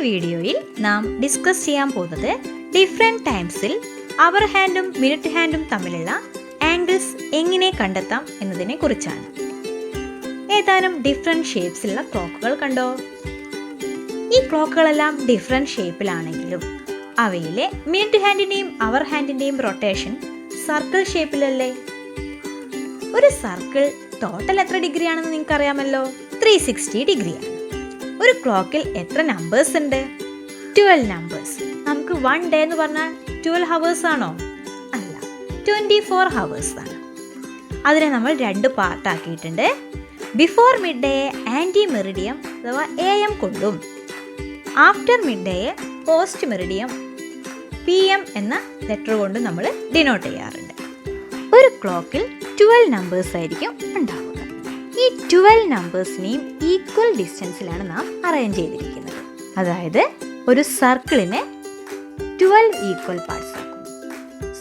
വീഡിയോയിൽ നാം ഡിസ്കസ് ചെയ്യാൻ പോകുന്നത് ഡിഫറെന്റ് ടൈംസിൽ അവർ ഹാൻഡും മിനിറ്റ് ഹാൻഡും തമ്മിലുള്ള ആംഗിൾസ് എങ്ങനെ കണ്ടെത്താം എന്നതിനെ കുറിച്ചാണ്. ഏതാനും ഡിഫറെന്റ് ഷേപ്സിലുള്ള ക്ലോക്കുകൾ കണ്ടോ? ഈ ക്ലോക്കുകളെല്ലാം ഡിഫറെന്റ് ഷേപ്പിലാണെങ്കിലും അവയിലെ മിനിറ്റ് ഹാൻഡിന്റെയും അവർ ഹാൻഡിന്റെയും റൊട്ടേഷൻ സർക്കിൾ ഷേപ്പിലല്ലേ ഒരു സർക്കിൾ ടോട്ടൽ എത്ര ഡിഗ്രിയാണെന്ന് നിങ്ങൾക്ക് അറിയാമല്ലോ ത്രീ സിക്സ്റ്റി ഡിഗ്രിയാണ് ഒരു ക്ലോക്കിൽ എത്ര നമ്പേഴ്സ് ഉണ്ട്? ട്വൽവ് നമ്പേഴ്സ് നമുക്ക് വൺ ഡേ എന്ന് പറഞ്ഞാൽ ട്വൽവ് ഹവേഴ്സ് ആണോ? അല്ല ട്വന്റി ഫോർ ഹവേഴ്സ് ആണ്. അതിനെ നമ്മൾ രണ്ട് പാർട്ടാക്കിയിട്ടുണ്ട് before midday ante meridiem അഥവാ എ എം കൊണ്ടും after midday post meridiem P M എന്ന ലെറ്റർ കൊണ്ട് നമ്മൾ ഡിനോട്ട് ചെയ്യാറുണ്ട്. ഒരു ക്ലോക്കിൽ ട്വൽവ് നമ്പേഴ്സ് ആയിരിക്കും ഉണ്ടാവുക. ഈ ട്വൽവ് നമ്പേഴ്സിനെയും ഈക്വൽ ഡിസ്റ്റൻസിലാണ് നാം അറേഞ്ച് ചെയ്തിരിക്കുന്നത്. അതായത് ഒരു സർക്കിളിനെ ട്വൽവ് ഈക്വൽ പാർട്സ് ആക്കും.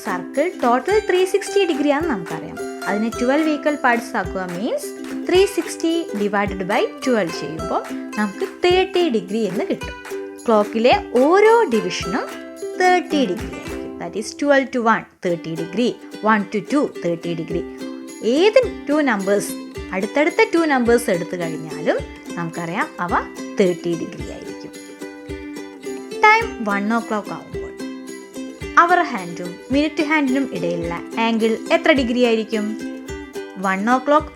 Circle total three sixty degree ആണെന്ന് നമുക്കറിയാം. അതിനെ ട്വൽവ് ഈക്വൽ പാർട്സ് ആക്കുക means three sixty divided by twelve ചെയ്യുമ്പോൾ നമുക്ക് തേർട്ടി ഡിഗ്രി എന്ന് കിട്ടും. ക്ലോക്കിലെ ഓരോ ഡിവിഷനും thirty degree that is twelve to one thirty degree. One to two thirty degree. ഏത് ടു നമ്പേഴ്സ് അടുത്തടുത്ത ടു നമ്പേഴ്സ് എടുത്തു കഴിഞ്ഞാലും നമുക്കറിയാം അവ തേർട്ടി ഡിഗ്രി ആയിരിക്കും. ടൈം വൺ ഓ ക്ലോക്ക് ആവുമ്പോൾ അവർ ഹാൻഡും മിനിറ്റ് ഹാൻഡിനും ഇടയിലുള്ള ആംഗിൾ എത്ര ഡിഗ്രി ആയിരിക്കും? വൺ ഓ ക്ലോക്ക്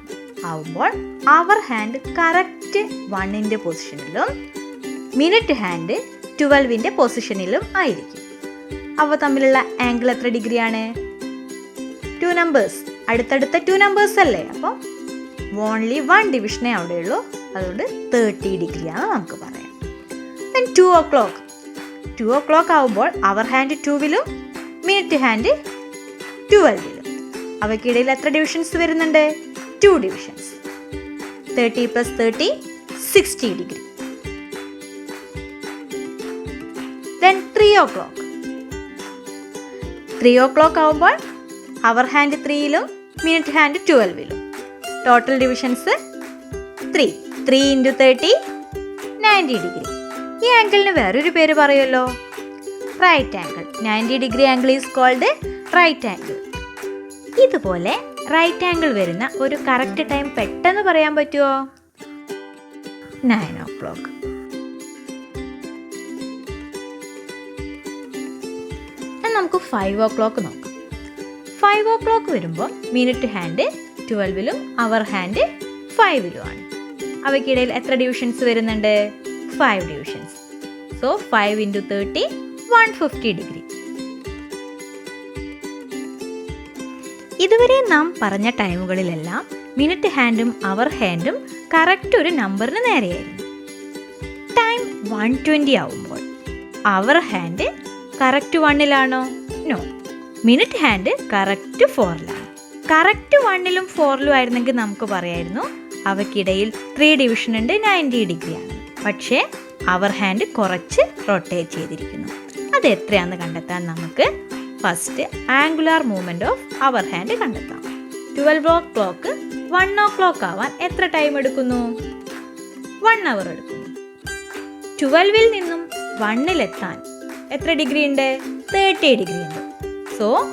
ആവുമ്പോൾ അവർ ഹാൻഡ് കറക്റ്റ് വണ്ണിന്റെ പൊസിഷനിലും മിനിറ്റ് ഹാൻഡ് ട്വൽവിന്റെ പൊസിഷനിലും ആയിരിക്കും. അവ തമ്മിലുള്ള ആംഗിൾ എത്ര ഡിഗ്രിയാണ് ടു നമ്പേഴ്സ് അടുത്തടുത്ത ടു നമ്പേഴ്സ് അല്ലേ? അപ്പോൾ ഓൺലി വൺ ഡിവിഷനേ അവിടെയുള്ളൂ അതുകൊണ്ട് തേർട്ടി ഡിഗ്രിയാണ് നമുക്ക് പറയാം. Then two o'clock two o'clock ആവുമ്പോൾ അവർ ഹാൻഡ് ടൂവിലും മിനിറ്റ് ഹാൻഡ് ട്വൽവിലും അവയ്ക്കിടയിൽ എത്ര ഡിവിഷൻസ് വരുന്നുണ്ട്? Two divisions thirty plus thirty sixty degree then three o'clock three o'clock ആവുമ്പോൾ അവർ ഹാൻഡ് ത്രീയിലും minute hand ട്വൽവിലും total divisions three three into thirty ninety degree ഈ ആംഗിളിന് വേറൊരു പേര് പറയുമല്ലോ. Right angle ninety degree angle is called right angle ഇതുപോലെ right angle വരുന്ന ഒരു കറക്റ്റ് ടൈം പെട്ടെന്ന് പറയാൻ പറ്റുമോ നയൻ ഓ ക്ലോക്ക് നമുക്ക് ഫൈവ് ഓ ക്ലോക്ക് നോക്കാം. ഫൈവ് ഓ ക്ലോക്ക് വരുമ്പോൾ മിനിറ്റ് ഹാൻഡ് ട്വൽവിലും അവർ ഹാൻഡ് ഫൈവിലുമാണ് അവയ്ക്കിടയിൽ എത്ര ഡിവിഷൻസ് വരുന്നുണ്ട്? Five divisions so five into thirty one fifty degree ഇതുവരെ നാം പറഞ്ഞ ടൈമുകളിലെല്ലാം മിനിറ്റ് ഹാൻഡും അവർ ഹാൻഡും കറക്റ്റ് ഒരു നമ്പറിന് നേരെയായിരുന്നു. ടൈം വൺ ട്വന്റി ആവുമ്പോൾ അവർ ഹാൻഡ് കറക്റ്റ് വണ്ണിലാണോ നോ മിനിറ്റ് ഹാൻഡ് കറക്റ്റ് ഫോറിലാണ് കറക്റ്റ് വണ്ണിലും ഫോറിലും ആയിരുന്നെങ്കിൽ നമുക്ക് പറയായിരുന്നു. അവയ്ക്കിടയിൽ ത്രീ ഡിവിഷൻ ഉണ്ട് നയന്റി ഡിഗ്രിയാണ്. പക്ഷേ അവർ ഹാൻഡ് കുറച്ച് റൊട്ടേറ്റ് ചെയ്തിരിക്കുന്നു. അത് എത്രയാണെന്ന് കണ്ടെത്താൻ നമുക്ക് first angular movement of hour hand കണ്ടെത്താം. Twelve o'clock one o'clock ആവാൻ എത്ര ടൈം എടുക്കുന്നു? വൺ അവർ എടുക്കുന്നു. ട്വൽവിൽ നിന്നും വണ്ണിലെത്താൻ എത്ര ഡിഗ്രി ഉണ്ട്? തേർട്ടി ഡിഗ്രി ഉണ്ട്. സോ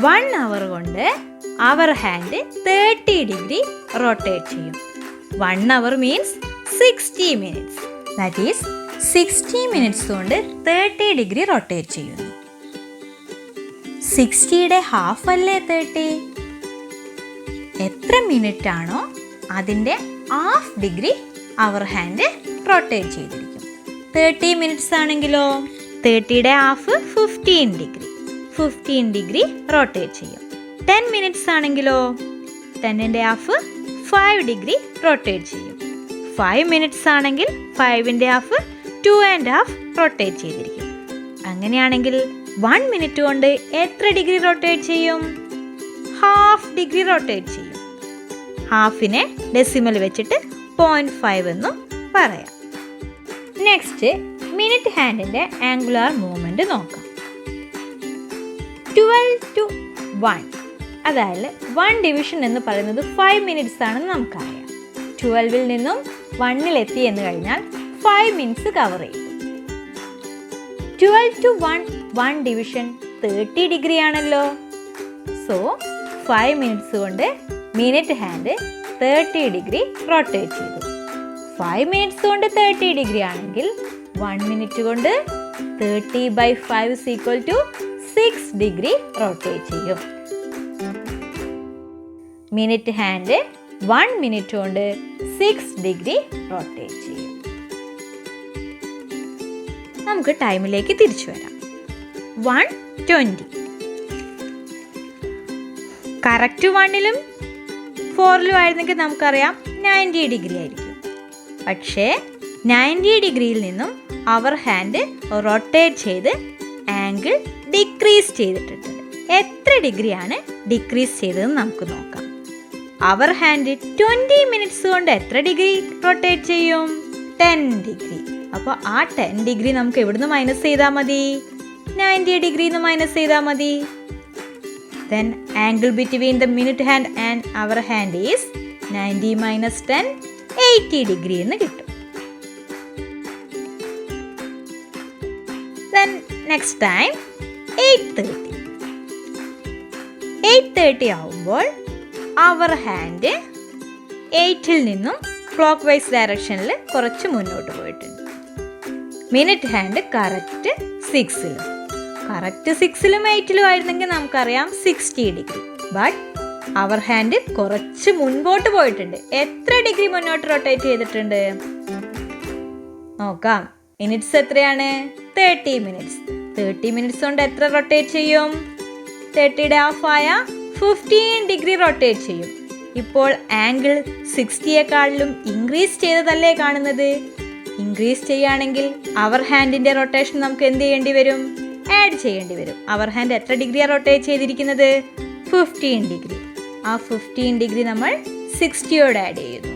വൺ അവർ കൊണ്ട് hour hand thirty degree rotate ചെയ്യും. One hour means sixty minutes that is sixty minutes കൊണ്ട് തേർട്ടി ഡിഗ്രി റൊട്ടേറ്റ് ചെയ്യുന്നു. സിക്സ്റ്റിയുടെ ഹാഫ് അല്ലേ തേർട്ടി എത്ര മിനിറ്റ് ആണോ അതിന്റെ half degree hour hand rotate ചെയ്തിരിക്കും. തേർട്ടി മിനിറ്റ്സ് ആണെങ്കിലോ? തേർട്ടിയുടെ half fifteen degree fifteen degree rotate ചെയ്യും. ടെൻ മിനിറ്റ്സ് ആണെങ്കിലോ? ടെന്നിന്റെ ഹാഫ് ഫൈവ് ഡിഗ്രി റൊട്ടേറ്റ് ചെയ്യും. ഫൈവ് മിനിറ്റ്സ് ആണെങ്കിൽ ഫൈവിന്റെ half two and half rotate ചെയ്തിരിക്കും. അങ്ങനെയാണെങ്കിൽ വൺ മിനിറ്റ് കൊണ്ട് എത്ര ഡിഗ്രി റൊട്ടേറ്റ് ചെയ്യും? ഹാഫ് ഡിഗ്രി റൊട്ടേറ്റ് ചെയ്യും. ഹാഫിനെ ഡെസിമൽ വെച്ചിട്ട് പോയിന്റ് ഫൈവ് എന്നും പറയാം. നെക്സ്റ്റ് മിനിറ്റ് ഹാൻഡിന്റെ ആംഗുലാർ മൂവ്മെന്റ് നോക്കാം. ട്വൽവ് ടു വൺ അതായത് വൺ ഡിവിഷൻ എന്ന് പറയുന്നത് ഫൈവ് മിനിറ്റ്സ് ആണെന്ന് നമുക്കറിയാം. ട്വൽവിൽ നിന്നും വണ്ണിലെത്തി എന്ന് കഴിഞ്ഞാൽ ഫൈവ് മിനിറ്റ്സ് കവർ ചെയ്യും. Twelve to one one division thirty degree ആണല്ലോ. സോ ഫൈവ് മിനിറ്റ്സ് കൊണ്ട് minute hand thirty degree rotate ചെയ്തു. ഫൈവ് മിനിറ്റ്സ് കൊണ്ട് തേർട്ടി ഡിഗ്രി ആണെങ്കിൽ വൺ മിനിറ്റ് കൊണ്ട് thirty by five equal to six degree rotate ചെയ്യും. Minute hand one minute കൊണ്ട് six degree rotate ചെയ്യും. നമുക്ക് ടൈമിലേക്ക് തിരിച്ചു വരാം. One twenty. കറക്റ്റ് വണ്ണിലും ഫോറിലും ആയിരുന്നെങ്കിൽ നമുക്കറിയാം നയന്റി ഡിഗ്രി ആയിരിക്കും. പക്ഷേ നയന്റി ഡിഗ്രിയിൽ നിന്നും അവർ ഹാൻഡ് റൊട്ടേറ്റ് ചെയ്ത് ആംഗിൾ ഡിക്രീസ് ചെയ്തിട്ടുണ്ട്. എത്ര ഡിഗ്രിയാണ് ഡിക്രീസ് ചെയ്തതെന്ന് നമുക്ക് നോക്കാം. അവർ ഹാൻഡ് ട്വന്റി മിനിറ്റ്സ് കൊണ്ട് എത്ര ഡിഗ്രി റൊട്ടേറ്റ് ചെയ്യും? ടെൻ ഡിഗ്രി അപ്പോൾ ആ ടെൻ ഡിഗ്രി നമുക്ക് എവിടുന്ന് മൈനസ് ചെയ്താൽ മതി? നയന്റി ഡിഗ്രിന്ന് മൈനസ് ചെയ്താൽ മതി. Then angle between the minute hand and hour hand is 90 minus 10 80 degree എന്ന് കിട്ടും. Then next time 830 830 ആവുമ്പോൾ അവർ ഹാൻഡ് എയ്റ്റിൽ നിന്നും ക്ലോക്ക് വൈസ് ഡയറക്ഷനിൽ കുറച്ച് മുന്നോട്ട് പോയിട്ടുണ്ട്. മിനിറ്റ് ഹാൻഡ് കറക്റ്റ് സിക്സിലും കറക്റ്റ് സിക്സിലും എയ്റ്റിലും ആയിരുന്നെങ്കിൽ നമുക്കറിയാം sixty degree but hour hand കുറച്ച് മുൻപോട്ട് പോയിട്ടുണ്ട്. എത്ര ഡിഗ്രി മുന്നോട്ട് റൊട്ടേറ്റ് ചെയ്തിട്ടുണ്ട്? നോക്കാം. മിനിറ്റ്സ് എത്രയാണ്? തേർട്ടി മിനിറ്റ്സ് തേർട്ടി മിനിറ്റ്സ് കൊണ്ട് എത്ര റൊട്ടേറ്റ് ചെയ്യും? തേർട്ടിയുടെ ഹാഫ് ആയ ഫിഫ്റ്റീൻ ഡിഗ്രി റൊട്ടേറ്റ് ചെയ്യും. ഇപ്പോൾ ആംഗിൾ സിക്സ്റ്റിയെക്കാളിലും ഇൻക്രീസ് ചെയ്തതല്ലേ കാണുന്നത്? ഇൻക്രീസ് ചെയ്യുകയാണെങ്കിൽ അവർ ഹാൻഡിന്റെ റൊട്ടേഷൻ നമുക്ക് എന്ത് ചെയ്യേണ്ടി വരും? ആഡ് ചെയ്യേണ്ടി വരും. അവർ ഹാൻഡ് എത്ര ഡിഗ്രിയാണ് റൊട്ടേറ്റ് ചെയ്തിരിക്കുന്നത്? ഫിഫ്റ്റീൻ ഡിഗ്രി ആ ഫിഫ്റ്റീൻ ഡിഗ്രി നമ്മൾ സിക്സ്റ്റിയോട് ആഡ് ചെയ്യുന്നു.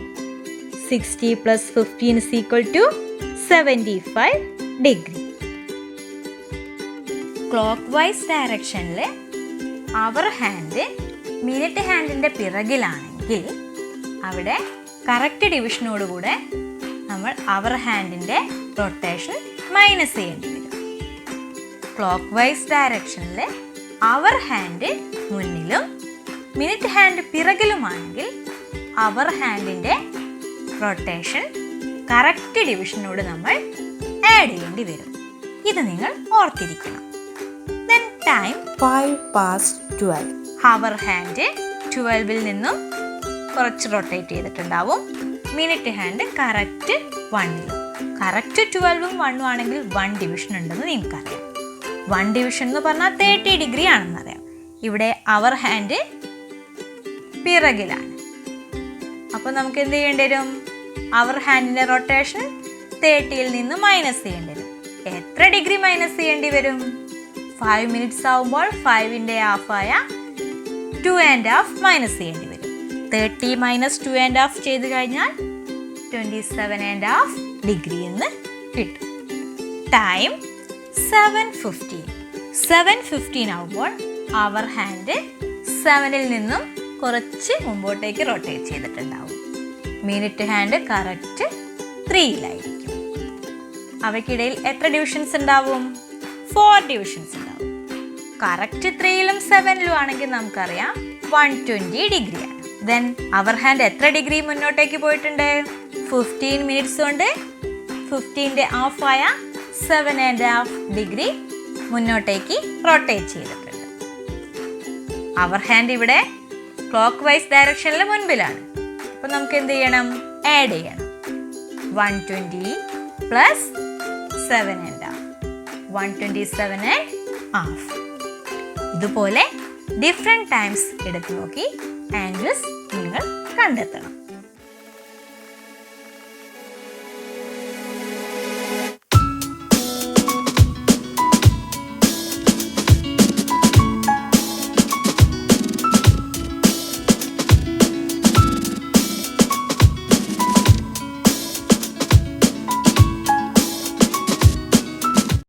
Sixty plus fifteen is equal to seventy five degree clockwise ഡയറക്ഷനിൽ അവർ ഹാൻഡ് മിനിറ്റ് ഹാൻഡിന്റെ പിറകിലാണെങ്കിൽ അവിടെ കറക്റ്റ് ഡിവിഷനോടുകൂടെ നമ്മൾ അവർ ഹാൻഡിന്റെ റൊട്ടേഷൻ മൈനസ് ചെയ്യേണ്ടി വരും. ക്ലോക്ക് വൈസ് ഡയറക്ഷനിൽ അവർ ഹാൻഡ് മുന്നിലും മിനിറ്റ് ഹാൻഡ് പിറകിലുമാണെങ്കിൽ അവർ ഹാൻഡിന്റെ റൊട്ടേഷൻ കറക്റ്റ് ഡിവിഷനോട് നമ്മൾ ആഡ് ചെയ്യേണ്ടി വരും. ഇത് നിങ്ങൾ ഓർത്തിരിക്കണം. Five past twelve hour hand ട്വൽവിൽ നിന്നും കുറച്ച് റൊട്ടേറ്റ് ചെയ്തിട്ടുണ്ടാവും. മിനിറ്റ് ഹാൻഡ് കറക്റ്റ് വണ്ണിലും കറക്റ്റ് ട്വൽവും വണ്ണും ആണെങ്കിൽ വൺ ഡിവിഷൻ ഉണ്ടെന്ന് നിങ്ങൾക്കറിയാം. വൺ ഡിവിഷൻ എന്ന് പറഞ്ഞാൽ തേർട്ടി ഡിഗ്രി ആണെന്നറിയാം ഇവിടെ അവർ ഹാൻഡ് പിറകിലാണ്. അപ്പോൾ നമുക്ക് എന്ത് ചെയ്യേണ്ടി വരും? അവർ ഹാൻഡിന്റെ റൊട്ടേഷൻ തേർട്ടിയിൽ നിന്ന് മൈനസ് ചെയ്യേണ്ടി വരും. എത്ര ഡിഗ്രി മൈനസ് ചെയ്യേണ്ടി വരും? ഫൈവ് മിനിറ്റ്സ് ആവുമ്പോൾ ഫൈവിന്റെ ഹാഫായ ടു ആൻഡ് ഹാഫ് മൈനസ് ചെയ്യേണ്ടി വരും. Thirty minus two and half ചെയ്ത് കഴിഞ്ഞാൽ twenty seven and half degree എന്ന് കിട്ടും. Time seven fifteen seven fifteen ആവുമ്പോൾ അവർ ഹാൻഡ് സെവനിൽ നിന്നും കുറച്ച് മുമ്പോട്ടേക്ക് റൊട്ടേറ്റ് ചെയ്തിട്ടുണ്ടാവും. മിനിറ്റ് ഹാൻഡ് കറക്റ്റ് ത്രീയിലായിരിക്കും അവയ്ക്കിടയിൽ എത്ര ഡിവിഷൻസ് ഉണ്ടാവും? ഫോർ ഡിവിഷൻസ് ഉണ്ടാവും. കറക്റ്റ് ത്രീയിലും സെവനിലും ആണെങ്കിൽ നമുക്കറിയാം വൺ ട്വന്റി ഡിഗ്രിയാണ് ദെൻ അവർ ഹാൻഡ് എത്ര ഡിഗ്രി മുന്നോട്ടേക്ക് പോയിട്ടുണ്ട്? ഫിഫ്റ്റീൻ മിനിറ്റ്സ് കൊണ്ട് ഫിഫ്റ്റീന്റെ ആയ സെവൻ ആൻഡ് ഹാഫ് ഡിഗ്രി മുന്നോട്ടേക്ക് റൊട്ടേറ്റ് ചെയ്തിട്ടുണ്ട്. അവർ ഹാൻഡ് ഇവിടെ ക്ലോക്ക് വൈസ് ഡയറക്ഷനിൽ മുൻപിലാണ്. അപ്പോൾ നമുക്ക് എന്ത് ചെയ്യണം? ആഡ് ചെയ്യണം. One twenty plus seven and half one twenty seven and half ഇതുപോലെ ഡിഫറെന്റ് ടൈംസ് എടുത്ത് നോക്കി ആംഗിൾസ് നിങ്ങൾ കണ്ടെത്തണം.